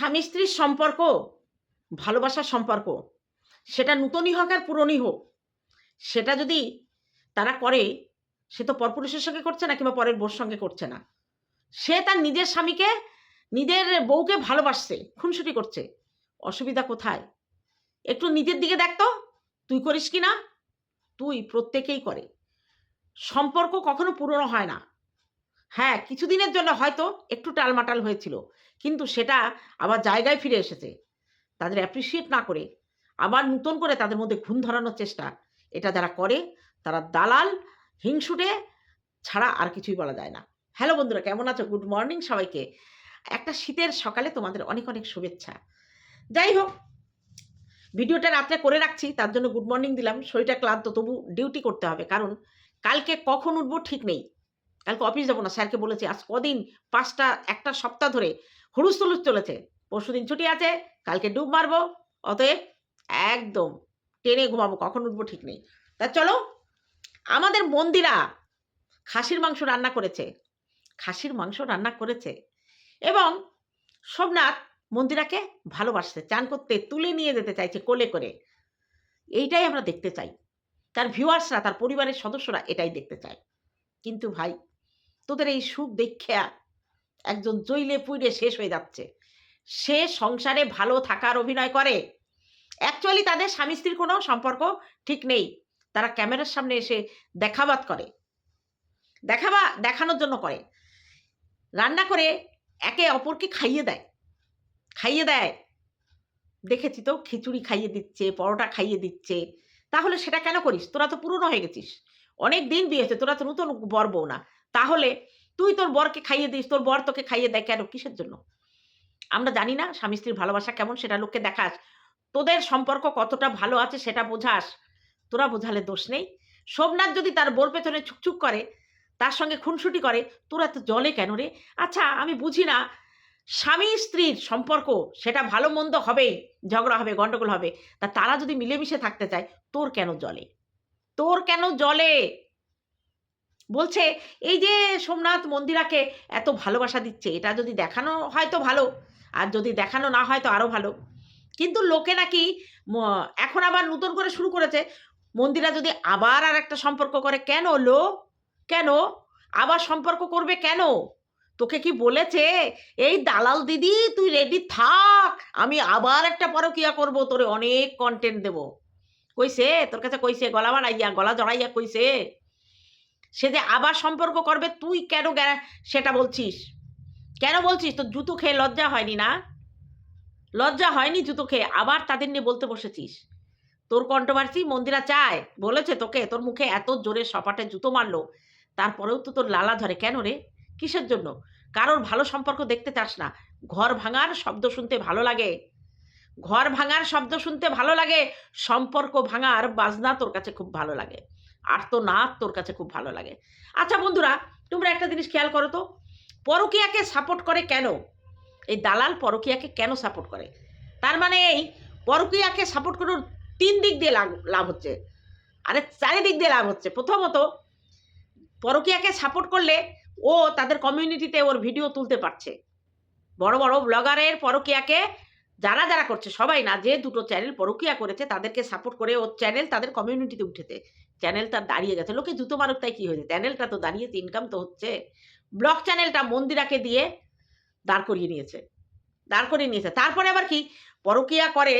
স্বামী স্ত্রীর সম্পর্ক, ভালোবাসার সম্পর্ক, সেটা নূতনই হোক আর পুরনই হোক, সেটা যদি তারা করে, সে তো পরপুরুষের সঙ্গে করছে না কিংবা পরের বোর সঙ্গে করছে না। সে তার নিজের স্বামীকে, নিজের বউকে ভালোবাসছে, খুনসুটি করছে, অসুবিধা কোথায়? একটু নিজের দিকে দেখ তো, তুই করিস কি না? তুই প্রত্যেকেই করে। সম্পর্ক কখনো পুরনো হয় না। হ্যাঁ কিছুদিনের জন্য হয়তো একটু টালমাটাল হয়েছিল। কিন্তু সেটা আবার জায়গায় ফিরে এসেছে। তাদের অ্যাপ্রিসিয়েট না করে আবার নতুন করে তাদের মধ্যে ঘুণ ধরানোর চেষ্টা। এটা যারা করে, তারা দালাল, হিংসুটে ছাড়া আর কিছুই বলা যায় না। হ্যালো বন্ধুরা, কেমন আছো? গুড মর্নিং সবাইকে। একটা শীতের সকালে তোমাদের অনেক অনেক শুভেচ্ছা। যাই হোক, ভিডিওটা রাত্রে করে রাখছি, তার জন্য গুড মর্নিং দিলাম। শরীরটা ক্লান্ত, তবু ডিউটি করতে হবে। কারণ কালকে কখন উঠবো ঠিক নেই। কালকে অফিস যাব না, স্যারকে বলেছি, আজ কদিন? পাঁচটা, একটা সপ্তাহ ধরে হুড়ুস তুলুস চলেছে। পরশু দিন ছুটি আছে, কালকে ডুব মারবো। অতএব একদম টেনে ঘুমাবো, কখন উঠবো ঠিক নেই। তা চলো, আমাদের মন্দিরা খাসির মাংস রান্না করেছে। খাসির মাংস রান্না করেছে এবং সোমনাথ মন্দিরাকে ভালোবাসছে, চান করতে তুলে নিয়ে যেতে চাইছে কোলে করে। এইটাই আমরা দেখতে চাই। তার ভিউয়ার্সরা তার পরিবারের সদস্যরা এটাই দেখতে চায়। কিন্তু ভাই তোদের এই সুখ দেখিয়া একজন জইলে পুইলে শেষ হয়ে যাচ্ছে। সে সংসারে ভালো থাকার অভিনয় করে। অ্যাকচুয়ালি তাদের স্বামী স্ত্রীর কোনো সম্পর্ক ঠিক নেই। তারা ক্যামেরার সামনে এসে দেখাবাদ করে। দেখাবা, দেখানোর জন্য করে। রান্না করে একে অপরকে খাইয়ে দেয়। খাইয়ে দেয়। দেখেছি তো, খিচুড়ি খাইয়ে দিচ্ছে, পরোটা খাইয়ে দিচ্ছে। তাহলে সেটা কেন করিস? তোরা তো পুরনো হয়ে গেছিস। অনেক দিন বিয়েছে তোরা তো নতুন বর না। তাহলে তুই তোর বরকে খাইয়ে দিস, তোর বর তোকে খাইয়ে দেয় কেন? কিসের জন্য? আমরা জানি না স্বামী স্ত্রীর ভালোবাসা কেমন, সেটা লোককে দেখাস। তোদের সম্পর্ক কতটা ভালো আছে সেটা বোঝাস। তোরা বোঝালে দোষ নেই। সোমনাথ যদি তার বোর পেছনে ছুকছুক করে, তার সঙ্গে খুনসুটি করে, তোরা তো জলে কেন রে? আচ্ছা আমি বুঝি না। স্বামী স্ত্রীর সম্পর্ক, সেটা ভালো মন্দ হবেই, ঝগড়া হবে, গন্ডগোল হবে। তা তারা যদি মিলেমিশে থাকতে চায়, তোর কেন জলে? তোর কেন জলে? বলছে, এই যে সোমনাথ মন্দিরাকে এত ভালোবাসা দিচ্ছে, এটা যদি দেখানো হয় তো ভালো, আর যদি দেখানো না হয় তো আরও ভালো। কিন্তু লোকে নাকি এখন আবার নতুন করে শুরু করেছে, মন্দিরা যদি আবার আর একটা সম্পর্ক করে, কেন লো? কেন? আবার সম্পর্ক করবে কেন? তোকে কি বলেছে? এই দালাল দিদি, তুই রেডি থাক, আমি আবার একটা পরকিয়া করব, তোরে অনেক কন্টেন্ট দেব। কইছে, তোর কাছে কইছে, গলা বাড়াইয়া, গলা জড়াইয়া কইছে। সে যে আবার সম্পর্ক করবে, তুই কেন সেটা বলছিস? কেন বলছিস? তোর জুতো খেয়ে লজ্জা হয়নি না? লজ্জা হয়নি জুতো খেয়ে, আবার তাদের নিয়ে বলতে বসেছিস? তোর কন্ট্রোভার্সি মন্দিরা চায়, বলেছে তোকে, তোর মুখে এত জোরে সপাটে জুতো মারলো, তারপরেও তো তোর লালা ধরে, কেন রে? কিসের জন্য? কারোর ভালো সম্পর্ক দেখতে চাস না। ঘর ভাঙার শব্দ শুনতে ভালো লাগে। ঘর ভাঙার শব্দ শুনতে ভালো লাগে। সম্পর্ক ভাঙার বাজনা তোর কাছে খুব ভালো লাগে। আর তো নাচ তোর কাছে খুব ভালো লাগে। আচ্ছা বন্ধুরা, তোমরা একটা জিনিস খেয়াল করো তো, পরকিয়াকে সাপোর্ট করে কেন? এই দালাল পরকিয়াকে কেন সাপোর্ট করে? তার মানে এই পরকিয়াকে সাপোর্ট করার তিন দিক দিয়ে লাভ লাভ হচ্ছে। আরে চারিদিক দিয়ে লাভ হচ্ছে। প্রথমত, পরকিয়াকে সাপোর্ট করলে ও তাদের কমিউনিটিতে ওর ভিডিও তুলতে পারছে। বড় বড় ব্লগারের পরকিয়াকে যারা যারা করছে, সবাই না, যে দুটো চ্যানেল পরকিয়া করেছে, তাদেরকে সাপোর্ট করে ওর চ্যানেল তাদের কমিউনিটিতে উঠেছে। চ্যানেলটা দাঁড়িয়ে গেছে। লোকে জুতো মারুক, তাই কী হয়েছে? চ্যানেলটা তো দাঁড়িয়েছে ইনকাম তো হচ্ছে। ব্লগ চ্যানেলটা মন্দিরাকে দিয়ে দাঁড় করিয়ে নিয়েছে। দাঁড় করিয়ে নিয়েছে। তারপরে আবার কি? পরকিয়া করে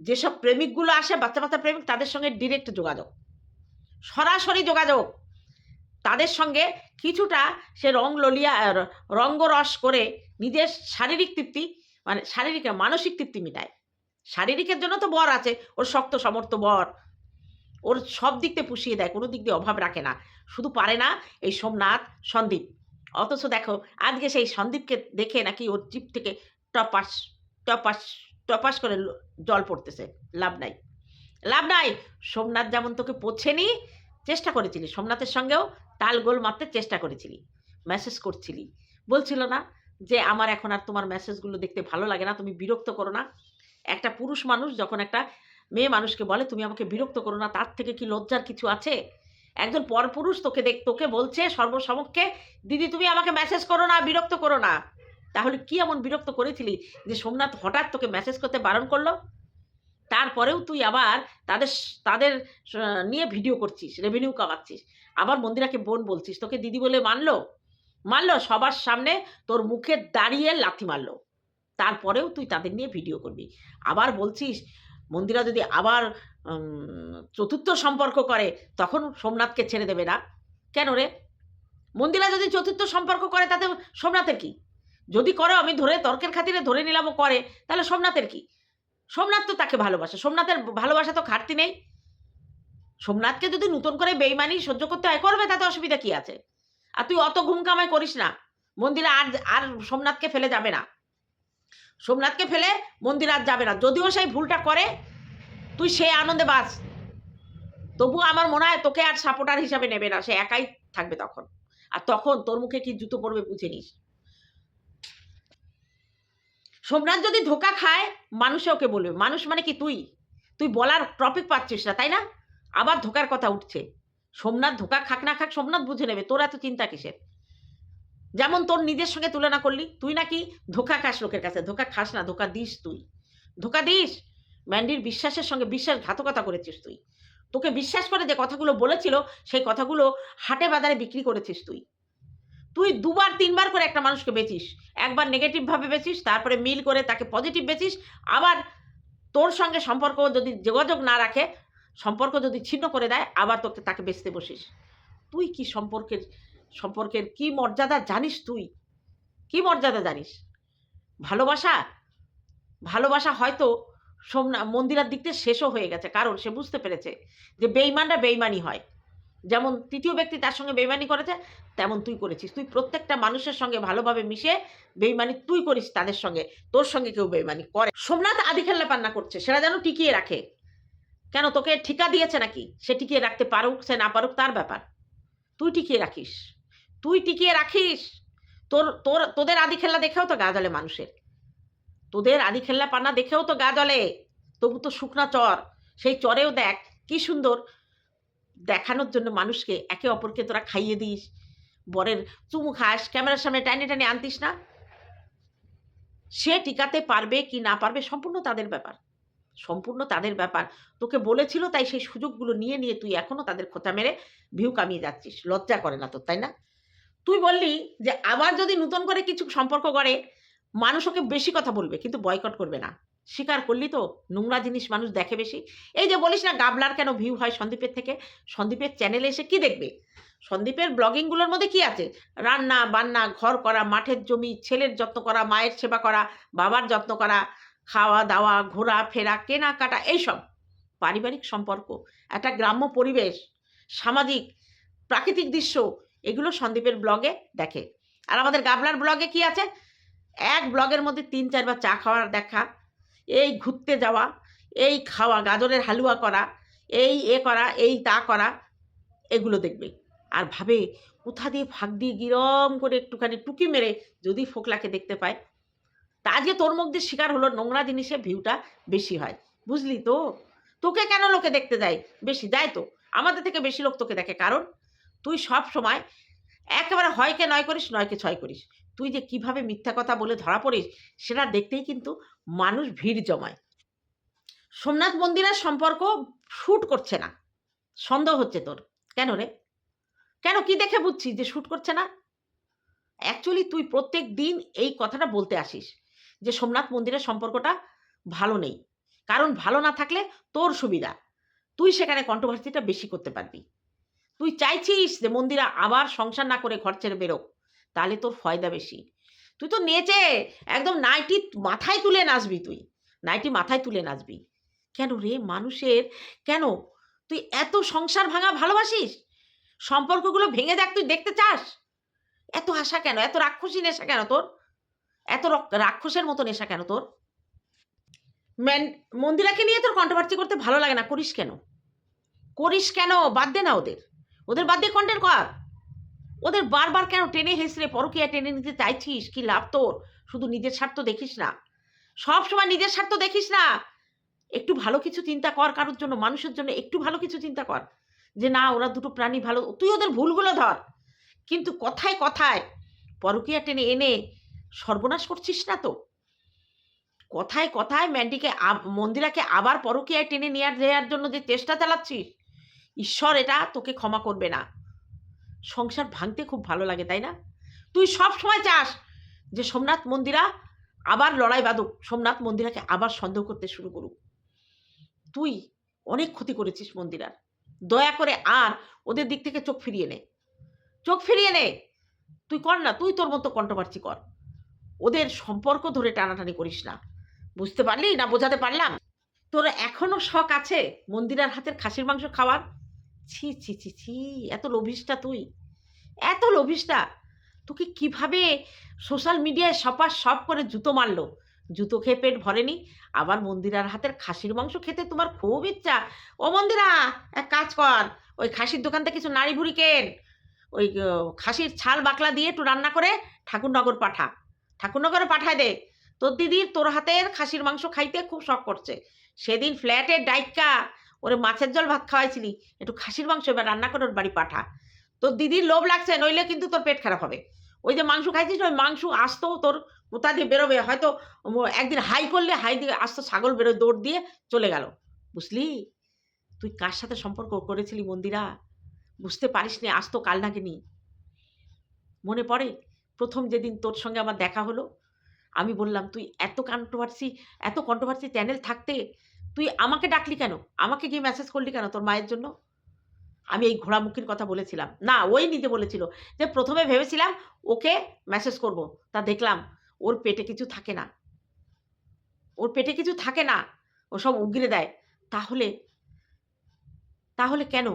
যেসব প্রেমিকগুলো আসে বাচ্চা বাচ্চা প্রেমিক, তাদের সঙ্গে ডিরেক্ট যোগাযোগ। সরাসরি যোগাযোগ। তাদের সঙ্গে কিছুটা সে রং ললিয়া রঙ্গরস করে নিজের শারীরিক তৃপ্তি মানে শারীরিক, মানসিক তৃপ্তি মিটায়। শারীরিকের জন্য তো বর আছে, ওর শক্ত সমর্থ বর। ওর সব দিক দিয়ে পুষিয়ে দেয়, কোনো দিক দিয়ে অভাব রাখে না। শুধু পারে না এই সোমনাথ, সন্দীপ। অথচ দেখো, আজকে সেই সন্দীপকে দেখে নাকি ওর জিপ থেকে টপাস টপাস টপাস করে জল পড়তেছে। লাভ নাই। লাভ নাই! সোমনাথ যেমন তোকে পোছেনি, চেষ্টা করেছিলি। সোমনাথের সঙ্গেও তাল গোল মারতে চেষ্টা করেছিলি। মেসেজ করছিলি। বলছিল না যে, আমার এখন আর তোমার মেসেজগুলো দেখতে ভালো লাগে না, তুমি বিরক্ত করো না। একটা পুরুষ মানুষ যখন একটা মেয়ে মানুষকে বলে, তুমি আমাকে বিরক্ত করো না, তার থেকে কি লজ্জার কিছু আছে? একজন পরপুরুষ তোকে দেখ, তোকে বলছে সর্বসমক্ষে, দিদি, তুমি আমাকে মেসেজ করো না, বিরক্ত করো না। তাহলে কি এমন বিরক্ত করেছিলি যে সোমনাথ হঠাৎ তোকে মেসেজ করতে বারণ করল? তারপরেও তুই আবার তাদের তাদের নিয়ে ভিডিও করছিস রেভিনিউ কামাচ্ছিস। আবার মন্দিরাকে বোন বলছিস, তোকে দিদি বলে মানলো? মানলো, সবার সামনে তোর মুখে দাঁড়িয়ে লাথি মারলো। তারপরেও তুই তাদের নিয়ে ভিডিও করবি। আবার বলছিস মন্দিরা যদি আবার চতুর্থ সম্পর্ক করে, তখন সোমনাথকে ছেড়ে দেবে না। কেন রে? মন্দিরা যদি চতুর্থ সম্পর্ক করে, তাতে সোমনাথের কি? যদি করে, আমি ধরে, তর্কের খাতিরে ধরে নিলাম ও করে, তাহলে সোমনাথের কি? সোমনাথ তো তাকে ভালোবাসে, সোমনাথের ভালোবাসা তো ঘাটতি নেই। সোমনাথকে যদি নতুন করে বেইমানি সহ্য করতে হয়, করবে, তাতে অসুবিধা কি আছে? আর তুই অত ঘুম কামাই করিস না। মন্দিরা আর আর সোমনাথকে ফেলে যাবে না। সোমনাথকে ফেলে মন্দির আর যাবে না। যদিও সেই ভুলটা করে, তুই সে আনন্দে বাস। তবু আমার মনে হয় তোকে আর সাপোর্টার হিসাবে নেবে না, সে একাই থাকবে তখন। আর তখন তোর মুখে কি জুতো পড়বে বুঝে নিস। সোমনাথ যদি ধোকা খায়, মানুষে ওকে বলবে। মানুষ মানে কি তুই? তুই বলার টপিক পাচ্ছিস না, তাই না? আবার ধোকার কথা উঠছে। সোমনাথ ধোকা খাক না খাক, সোমনাথ বুঝে নেবে। তোর এত চিন্তা কিসের? যেমন তোর নিজের সঙ্গে তুলনা করলি, তুই নাকি ধোকা খাস লোকের কাছে, ধোকা খাস না, ধোকা দিস তুই। ধোকা দিস? ম্যান্ডির বিশ্বাসের সঙ্গে বিশ্বাসঘাতকতা করেছিস তুই। তোকে বিশ্বাস করে যে কথাগুলো বলেছিল, সেই কথাগুলো হাটে বাজারে বিক্রি করেছিস তুই। তুই দুবার, তিনবার করে একটা মানুষকে বেচিস। একবার নেগেটিভভাবে বেচিস, তারপরে মিল করে তাকে পজিটিভ বেচিস। আবার তোর সঙ্গে সম্পর্ক যদি যোগাযোগ না রাখে, সম্পর্ক যদি ছিন্ন করে দেয়, আবার তোকে, তাকে বেচতে বসিস। তুই কি সম্পর্কের সম্পর্কের কি মর্যাদা জানিস তুই? কি মর্যাদা জানিস? ভালোবাসা? ভালোবাসা হয়তো সোমনা, মন্দিরার দিক থেকে শেষও হয়ে গেছে। কারণ সে বুঝতে পেরেছে যে বেইমানরা বেইমানি হয়। যেমন তৃতীয় ব্যক্তি তার সঙ্গে বেইমানি করেছে, তেমন তুই করেছিস। তুই প্রত্যেকটা মানুষের সঙ্গে ভালোভাবে মিশে বেইমানি তুই করিস তাদের সঙ্গে। তোর সঙ্গে কেউ বেইমানি করে। সোমনাথ আদি খেলনা পান্না করছে, সেটা যেন টিকিয়ে রাখে। কেন, তোকে ঠিকা দিয়েছে নাকি? সে টিকিয়ে রাখতে পারুক, সে না পারুক, তার ব্যাপার। তুই টিকিয়ে রাখিস। তুই টিকিয়ে রাখিস। তোর তোর, তোদের আদি খেলা দেখেও তো গা জ্বলে মানুষের। তোদের আদি খেলনা পান্না দেখেও তো গা জ্বলে। তবু তো শুকনা চর। সেই চরেও দেখ, কি সুন্দর দেখানোর জন্য মানুষকে একে অপরকে তোরা খাইয়ে দিস। বরের চুমু খাস, ক্যামেরার সামনে টানে টানে আনতিস না। সে টিকাতে পারবে কি না পারবে সম্পূর্ণ তাদের ব্যাপার। সম্পূর্ণ তাদের ব্যাপার। তোকে বলেছিল তাই সেই সুযোগগুলো নিয়ে নিয়ে তুই এখনও তাদের খোঁচা মেরে ভিউ কামিয়ে যাচ্ছিস। লজ্জা করে না তোর, তাই না? তুই বললি যে আবার যদি নতুন করে কিছু সম্পর্ক করে, মানুষ ওকে বেশি কথা বলবে, কিন্তু বয়কট করবে না। স্বীকার করলি তো? নোংরা জিনিস মানুষ দেখে বেশি। এই যে বলিস না, গাবলার কেন ভিউ হয় সন্দীপের থেকে? সন্দীপের চ্যানেলে এসে কি দেখবে? সন্দীপের ব্লগিংগুলোর মধ্যে কি আছে? রান্না, বান্না, ঘর করা, মাঠের জমি, ছেলের যত্ন করা, মায়ের সেবা করা, বাবার যত্ন করা, খাওয়া দাওয়া, ঘোরা, ফেরা কেনাকাটা এইসব পারিবারিক সম্পর্ক, একটা গ্রাম্য পরিবেশ, সামাজিক, প্রাকৃতিক দৃশ্য এগুলো সন্দীপের ব্লগে দেখে। আর আমাদের গাবলার ব্লগে কি আছে? এক ব্লগের মধ্যে তিন চারবার চা খাওয়ার দেখা, এই ঘুরতে যাওয়া, এই খাওয়া, গাজরের হালুয়া করা, এই এ করা, এই তা করা, এগুলো দেখবে। আর ভাবে, কোথা দিয়ে ফাঁক দিয়ে গিরম করে একটুখানি টুকি মেরে যদি ফোকলাকে দেখতে পায়, তা আজকে তোর মুখ দিয়ে শিকার হলো, নোংরা জিনিসে ভিউটা বেশি হয়। বুঝলি তো? তোকে কেন লোকে দেখতে যায়? বেশি, যায় তো। আমাদের থেকে বেশি লোক তোকে দেখে। কারণ তুই সব সময় একেবারে হয়কে নয় করিস, নয়কে ছয় করিস। তুই যে কীভাবে মিথ্যা কথা বলে ধরা পড়িস, সেটা দেখতেই কিন্তু মানুষ ভিড় জমায়। সোমনাথ মন্দিরের সম্পর্ক শ্যুট করছে না। সন্দেহ হচ্ছে তোর। কেন রে? কেন কি দেখে বুঝছিস যে শ্যুট করছে না? অ্যাকচুয়ালি তুই প্রত্যেক দিন এই কথাটা বলতে আসিস যে সোমনাথ মন্দিরের সম্পর্কটা ভালো নেই। কারণ ভালো না থাকলে তোর সুবিধা। তুই সেখানে কন্ট্রোভার্সিটা বেশি করতে পারবি। তুই চাইছিস যে মন্দিরা আবার সংসার না করে ঘর ছেড়ে বেরোক? তাহলে তোর ফয়দা বেশি। তুই তো নেচে একদম নাইটি মাথায় তুলে নাচবি তুই। নাইটি মাথায় তুলে নাচবি। কেন রে মানুষের, কেন? তুই এত সংসার ভাঙা ভালোবাসিস? সম্পর্কগুলো ভেঙে দেখ তুই দেখতে চাস? এত আশা কেন? এত রাক্ষসী নেশা কেন তোর? এত রক- রাক্ষসের মতো নেশা কেন তোর? মন্দিরাকে নিয়ে তোর কন্ট্রোভার্সি করতে ভালো লাগে না। করিস কেন? করিস কেন? বাদ দে না ওদের। ওদের বাদ দিয়ে কন্টেন্ট কর। ওদের বারবার কেন টেনে হেসড়ে পরকিয়া টেনে নিতে চাইছিস? কি লাভ তোর? শুধু নিজের স্বার্থ দেখিস না। সব সময় নিজের স্বার্থ দেখিস না। একটু ভালো কিছু চিন্তা কর কারোর জন্য, মানুষের জন্য একটু ভালো কিছু চিন্তা কর। যে না, ওরা দুটো প্রাণী ভালো, তুই ওদের ভুলগুলো ধর। কিন্তু কথায় কথায় পরকিয়া টেনে এনে সর্বনাশ করছিস না তো? কথায় কথায় ম্যান্ডিকে মন্দিরাকে আবার পরকীয়ায় টেনে নেওয়ার দেওয়ার জন্য যে চেষ্টা চালাচ্ছিস ঈশ্বর এটা তোকে ক্ষমা করবে না। সংসার ভাঙতে খুব ভালো লাগে, তাই না? তুই সব সময় চাস যে সোমনাথ মন্দিরা আবার লড়াই বাঁধুক, সোমনাথ মন্দিরাকে আবার সন্দেহ করতে শুরু করুক। তুই অনেক ক্ষতি করেছিস মন্দিরার। দয়া করে আর ওদের দিক থেকে চোখ ফিরিয়ে নে। চোখ ফিরিয়ে নে। তুই কর না, তুই তোর মতো কন্ট্রোভার্সি কর। ওদের সম্পর্ক ধরে টানাটানি করিস না। বুঝতে পারলি না বোঝাতে পারলাম? তোর এখনও শখ আছে মন্দিরার হাতের খাসির মাংস খাওয়ার? ছি ছি ছি ছি, এত লোভিসটা তুই? এত লোভিসটা? তোকে কীভাবে সোশ্যাল মিডিয়ায় সপার সব করে জুতো মারলো? জুতো খেয়ে পেট ভরেনি? আবার মন্দিরার হাতের খাসির মাংস খেতে তোমার খুব ইচ্ছা। ও মন্দিরা, এক কাজ কর, ওই খাসির দোকান থেকে কিছু নাড়ি ভুড়ি কেন। ওই খাসির ছাল বাকলা দিয়ে একটু রান্না করে ঠাকুরনগর পাঠা। ঠাকুরনগরে পাঠায় দে। তোর দিদির তোর হাতের খাসির মাংস খাইতে খুব শখ করছে। সেদিন ফ্ল্যাটের ডাইকা ওরে মাছের জল ভাত খাওয়াইছিলি একটু খাসির মাংস এবার রান্না করে ওর বাড়ি পাঠা। তোর দিদির লোভ লাগছে নইলে কিন্তু তোর পেট খারাপ হবে। ওই যে মাংস খাইছিস না, ওই মাংস আসতো তোর কোথা দিয়ে বেরোবে হয়তো একদিন হাই করলে হাই দিয়ে আসতো ছাগল বেরোয় দৌড় দিয়ে চলে গেল। বুঝলি? তুই কার সাথে সম্পর্ক করেছিলি মন্দিরা? বুঝতে পারিস নি আসতো কাল নাগিনি। মনে পড়ে? প্রথম যেদিন তোর সঙ্গে আমার দেখা হলো আমি বললাম তুই এত কন্ট্রোভার্সি এত কন্ট্রোভার্সি চ্যানেল থাকতে তুই আমাকে ডাকলি কেন? আমাকে গিয়ে মেসেজ করলি কেন তোর মায়ের জন্য? আমি এই ঘোড়ামুখীর কথা বলেছিলাম। না, ওই নিতে বলেছিল যে প্রথমে ভেবেছিলাম ওকে মেসেজ করব। তা দেখলাম ওর পেটে কিছু থাকে না। ওর পেটে কিছু থাকে না। ও সব উগরে দেয়। তাহলে তাহলে কেন?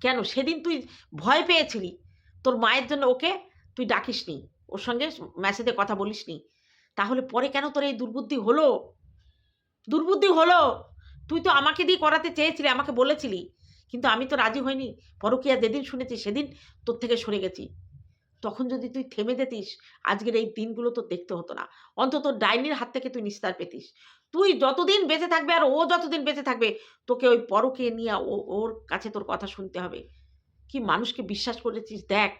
কেন? সেদিন তুই ভয় পেয়েছিলি। তোর মায়ের জন্য ওকে তুই ডাকিসনি। ওর সঙ্গে মেসেজে কথা বলিসনি। তাহলে পরে কেন তোর এই দুর্বুদ্ধি হলো? দুর্বুদ্ধি হলো? তুই তো আমাকে দিয়ে করাতে চেয়েছিলি, আমাকে বলেছিলি। কিন্তু আমি তো রাজি হইনি। পরকিয়া যেদিন শুনেছি সেদিন তোর থেকে সরে গেছি। তখন যদি তুই থেমে যেতিস, আজকের এই দিনগুলো তো দেখতে হতো না। অন্তত ডাইনির হাত থেকে তুই নিস্তার পেতিস। তুই যতদিন বেঁচে থাকবে আর ও যতদিন বেঁচে থাকবে, তোকে ওই পরকে নিয়ে ও- ওর কাছে তোর কথা শুনতে হবে। কি মানুষকে বিশ্বাস করেছিস? দেখ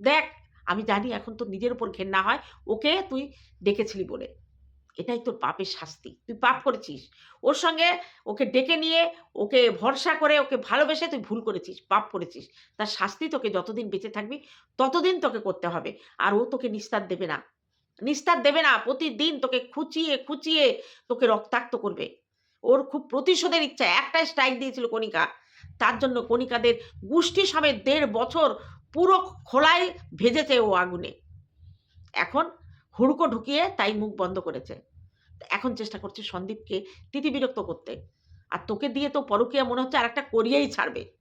দেখ। আমি জানি এখন তোর নিজের উপর ঘেন্না হয়, ওকে তুই ডেকেছিলি বলে। এটাই তোর পাপের শাস্তি, তুই পাপ করেছিস। ওর সঙ্গে ওকে ডেকে নিয়ে, ওকে ভরসা করে, ওকে ভালোবেসে তুই ভুল করেছিস, পাপ করেছিস। তার শাস্তি তোকে যতদিন বেঁচে থাকবি, ততদিন তোকে করতে হবে। আর ও তোকে নিস্তার দেবে না। নিস্তার দেবে না, প্রতিদিন তোকে খুঁচিয়ে খুঁচিয়ে তোকে রক্তাক্ত করবে। ওর খুব প্রতিশোধের ইচ্ছা, একটাই স্ট্রাইক দিয়েছিল কণিকা। তার জন্য কণিকাদের গোষ্ঠী সমেত দেড় বছর পুরো খোলায় ভেজেছে ও আগুনে। এখন হুড়কো ঢুকিয়ে তাই মুখ বন্ধ করেছে। এখন চেষ্টা করছে সন্দীপকে তিতিবিরক্ত করতে। আর তোকে দিয়ে তো পরকিয়া মনে হচ্ছে আর একটা করিয়েই ছাড়বে।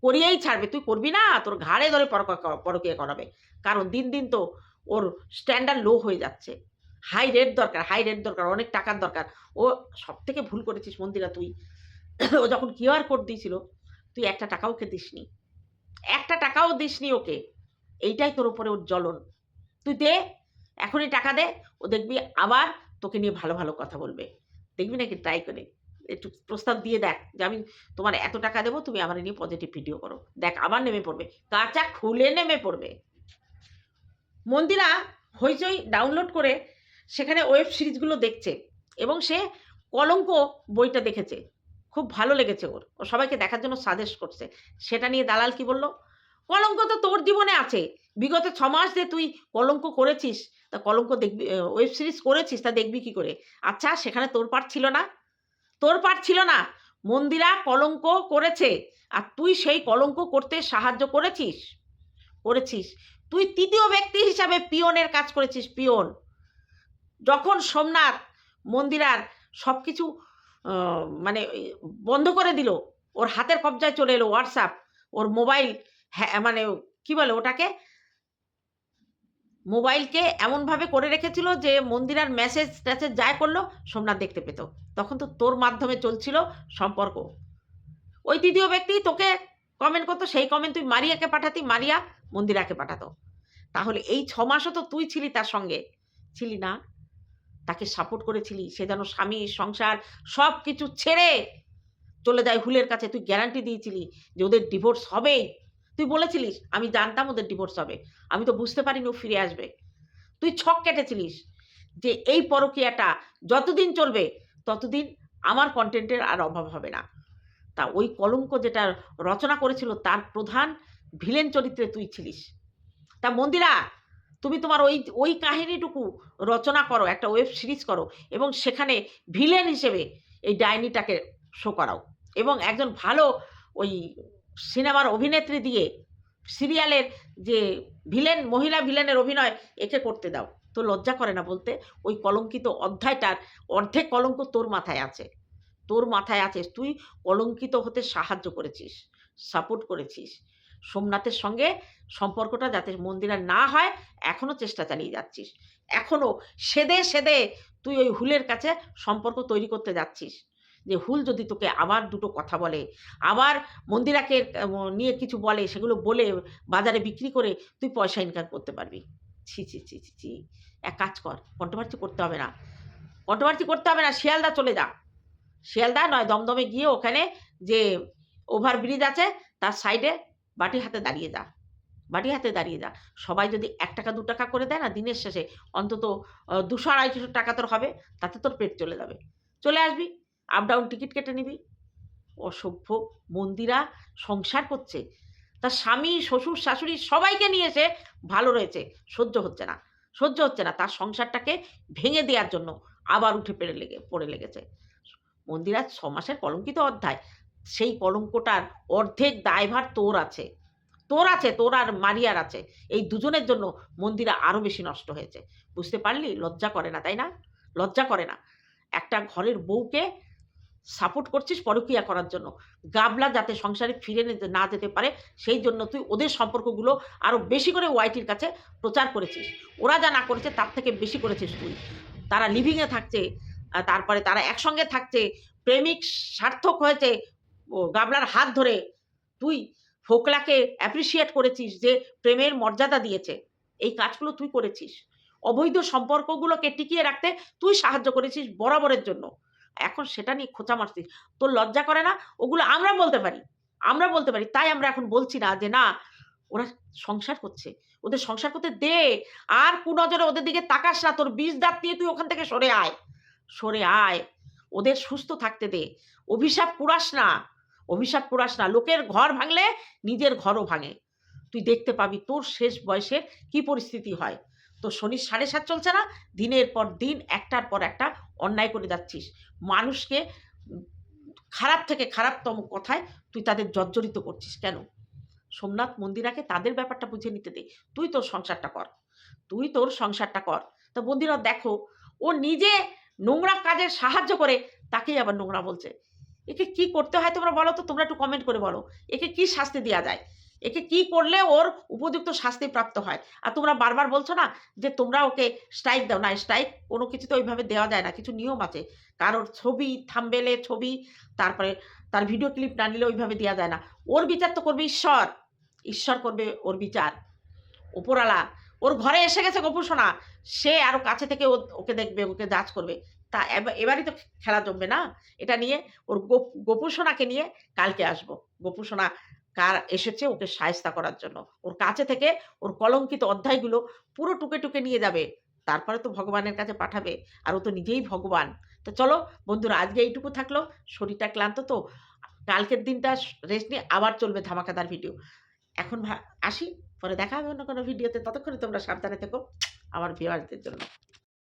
করিয়েই ছাড়বে, তুই করবি না, তোর ঘাড়ে ধরে পরক- পরকিয়া করাবে। কারণ দিন দিন তো ওর স্ট্যান্ডার্ড লো হয়ে যাচ্ছে। হাই রেট দরকার হাই রেট দরকার, অনেক টাকার দরকার। ও সব থেকে ভুল করেছিস মন্দিরা তুই। ও যখন কিউআর কোড দিয়েছিল, তুই একটা টাকাও ওকে দিসনি। একটা টাকাও দিসনি ওকে। এইটাই তোর উপরে ওর জ্বলন। তুই দে, এখনই টাকা দে, ও দেখবি আবার তোকে নিয়ে ভালো ভালো কথা বলবে। দেখবি নাকি? ট্রাই করে একটু প্রস্তাব দিয়ে দেখ যে আমি তোমার এত টাকা দেবো, তুমি আমার নিয়ে পজিটিভ ভিডিও করো। দেখ, আবার নেমে পড়বে। কাঁচা খুলে নেমে পড়বে। মন্দিরা হইচই ডাউনলোড করে সেখানে ওয়েব সিরিজগুলো দেখছে এবং সে কলঙ্ক বইটা দেখেছে। খুব ভালো লেগেছে ওর। ও সবাইকে দেখার জন্য সাজেস্ট করছে। সেটা নিয়ে দালাল কি বলল? কলঙ্ক তো তোর জীবনে আছে। বিগত ছ মাস যে তুই কলঙ্ক করেছিস, তা কলঙ্ক দেখবি ওয়েব সিরিজ করেছিস, তা দেখবি কি করে? আচ্ছা সেখানে তোর পার্ট ছিল না? তোর পার্ট ছিল না। মন্দিরা কলঙ্ক করেছে। আর তুই সেই কলঙ্ক করতে সাহায্য করেছিস? করেছিস। তুই তৃতীয় ব্যক্তি হিসাবে পিয়নের কাজ করেছিস, পিয়ন। যখন সোমনাথ মন্দিরার সব কিছু মানে বন্ধ করে দিল। ওর হাতের কবজায় চলে এলো হোয়াটসঅ্যাপ ওর মোবাইল হ্যাঁ মানে কি বলে ওটাকে? মোবাইলকে এমনভাবে করে রেখেছিল যে মন্দিরার মেসেজ ট্যাসেজ যায় করল, সোমনাথ দেখতে পেত। তখন তো তোর মাধ্যমে চলছিল সম্পর্ক। ওই তৃতীয় ব্যক্তি তোকে কমেন্ট করতো, সেই কমেন্ট তুই মারিয়াকে পাঠাতি, মারিয়া মন্দিরাকে পাঠাতো। তাহলে এই ছ মাসও তো তুই ছিলি তার সঙ্গে। ছিলি না? তাকে সাপোর্ট করেছিলি, সে যেন স্বামী, সংসার সব কিছু ছেড়ে চলে যায় হুলের কাছে। তুই গ্যারান্টি দিয়েছিলি যে ওদের ডিভোর্স হবেই তুই বলেছিলিস, আমি জানতাম ওদের ডিভোর্স হবে। আমি তো বুঝতে পারিনি ও ফিরে আসবে। তুই ছক কেটেছিলিস যে এই পরকীয়াটা যতদিন চলবে, ততদিন আমার কন্টেন্টের আর অভাব হবে না। তা ওই কলঙ্ক যেটা রচনা করেছিল, তার প্রধান ভিলেন চরিত্রে তুই ছিলিস। তা মন্দিরা তুমি তোমার ওই ওই কাহিনীটুকু রচনা করো, একটা ওয়েব সিরিজ করো এবং সেখানে ভিলেন হিসেবে এই ডাইনিটাকে শো করাও। এবং একজন ভালো ওই সিনেমার অভিনেত্রী দিয়ে সিরিয়ালের যে ভিলেন মহিলা ভিলেনের অভিনয় একে করতে দাও। তো লজ্জা করে না বলতে, ওই কলঙ্কিত অধ্যায়টার অর্ধেক কলঙ্ক তোর মাথায় আছে। তোর মাথায় আছে, তুই কলঙ্কিত হতে সাহায্য করেছিস সাপোর্ট করেছিস। সোমনাথের সঙ্গে সম্পর্কটা যাতে মন্দিরা না হয় এখনও চেষ্টা চালিয়ে যাচ্ছিস। এখনও সেদে সেদে তুই ওই হুলের কাছে সম্পর্ক তৈরি করতে যাচ্ছিস। যে হুল যদি তোকে আবার দুটো কথা বলে, আবার মন্দিরাকে নিয়ে কিছু বলে, সেগুলো বলে, বাজারে বিক্রি করে তুই পয়সা ইনকাম করতে পারবি। ছি ছি ছি ছি ছি। এক কাজ কর কন্ট্রোভার্সি করতে হবে না। কন্ট্রোভার্সি করতে হবে না, শিয়ালদা চলে যা। শিয়ালদা নয়, দমদমে গিয়ে ওখানে যে ওভার ব্রিজ আছে, তার সাইডে বাটি হাতে দাঁড়িয়ে যা, বাটি হাতে দাঁড়িয়ে যা। সবাই যদি এক টাকা, দু টাকা করে দেয় না, দিনের শেষে অন্তত দুশো, আড়াইশো টাকা তোর হবে, তাতে তোর পেট চলে যাবে। চলে আসবি আপ ডাউন টিকিট কেটে নিবি। অসভ্য মন্দিরা সংসার করছে। তার স্বামী, শ্বশুর, শাশুড়ি সবাইকে নিয়ে এসে ভালো রয়েছে, সহ্য হচ্ছে না, সহ্য হচ্ছে না। তার সংসারটাকে ভেঙে দেওয়ার জন্য আবার উঠে পেরে লেগে, পড়ে লেগেছে। মন্দিরা ছ মাসের কলঙ্কিত অধ্যায়। সেই কলঙ্কটার অর্ধেক দায়ভার তোর আছে। তোর আছে, তোর আর মারিয়ার আছে। এই দুজনের জন্য মন্দিরা আরও বেশি নষ্ট হয়েছে। বুঝতে পারলি? লজ্জা করে না, তাই না? লজ্জা করে না। একটা ঘরের বউকে সাপোর্ট করছিস পরকিয়া করার জন্য। গাবলা যাতে সংসারে ফিরে না যেতে পারে, সেই জন্য তুই ওদের সম্পর্কগুলো আরও বেশি করে ওয়াইটির কাছে প্রচার করেছিস। ওরা যা না করেছে, তার থেকে বেশি করেছিস তুই। তারা লিভিংয়ে থাকছে তারপরে তারা একসঙ্গে থাকছে। প্রেমিক সার্থক হয়েছে গাবলার হাত ধরে তুই ফোকলাকে অ্যাপ্রিসিয়েট করেছিস যে প্রেমের মর্যাদা দিয়েছে। এই কাজগুলো তুই করেছিস। অবৈধ সম্পর্কগুলোকে টিকিয়ে রাখতে তুই সাহায্য করেছিস বরাবরের জন্য। এখন সেটা নিয়ে খোঁচা মারছিস। তোর লজ্জা করে না? ওগুলো আমরা বলতে পারি। আমরা বলতে পারি। তাই আমরা এখন বলছি না যে না, ওরা সংসার করছে। ওদের সংসার করতে দে। আর কু নজরে ওদের দিকে তাকাস না। তোর বীজ দাঁত দিয়ে তুই ওখান থেকে সরে আয়। সরে আয়। ওদের সুস্থ থাকতে দে। অভিশাপ কুড়াস না। অভিশাপ কুড়াস না। লোকের ঘর ভাঙলে নিজের ঘরও ভাঙে। তুই দেখতে পাবি তোর শেষ বয়সের কি পরিস্থিতি হয়। তো শনির সাড়ে সাত চলছে না, দিনের পর দিন একটার পর একটা অন্যায় করে যাচ্ছিস। মানুষকে খারাপ থেকে খারাপতম কথায় তুই তাদের জর্জরিত করছিস। কেন? সোমনাথ মন্দিরাকে তাদের ব্যাপারটা বুঝে নিতে দে। তুই তোর সংসারটা কর। তুই তোর সংসারটা কর। তা মন্দিরা দেখো, ও নিজে নোংরা কাজে সাহায্য করে, তাকেই আবার নোংরা বলছে। একে কি করতে হয় তোমরা বলো তো, তোমরা একটু কমেন্ট করে বলো। একে কি শাস্তি দেওয়া যায়? একে কি করলে ওর উপযুক্ত শাস্তি প্রাপ্ত হয়? আর তোমরা বারবার বলছো না যে তোমরা ওকে স্ট্রাইক দাও। না স্ট্রাইক কোনো কিছু তো ওইভাবে দেওয়া যায় না, কিছু নিয়ম আছে। কারোর ছবি থাম্বেলে ছবি, তারপরে তার ভিডিও ক্লিপ না নিলে ওইভাবে দেওয়া যায় না। ওর বিচার তো করবে ঈশ্বর। ঈশ্বর করবে ওর বিচার। ওপরালা ওর ঘরে এসে গেছে গোপুসোনা। সে আরও কাছে থেকে ওকে দেখবে, ওকে জাজ করবে। তা এবা- এবারই তো খেলা জমবে না। এটা নিয়ে ওর গোপ গোপুসোনাকে নিয়ে কালকে আসব। গোপুসোনা কার, এসেছে ওকে সায়স্তা করার জন্য। ওর কাছে থেকে ওর কলঙ্কিত অধ্যায়গুলো পুরো টুকে টুকে নিয়ে যাবে। তারপরে তো ভগবানের কাছে পাঠাবে। আর ও তো নিজেই ভগবান। তো চলো বন্ধুরা, আজকে এইটুকু থাকল। শরীরটা ক্লান্ত তো। কালকের দিনটা রেস্ট নিয়ে আবার চলবে ধামাকাদার ভিডিও এখন আসি। পরে দেখা হবে অন্য কোনো ভিডিওতে ততক্ষণে তোমরা সাবধানে থেকো। আমার ভিউয়ারদের জন্য।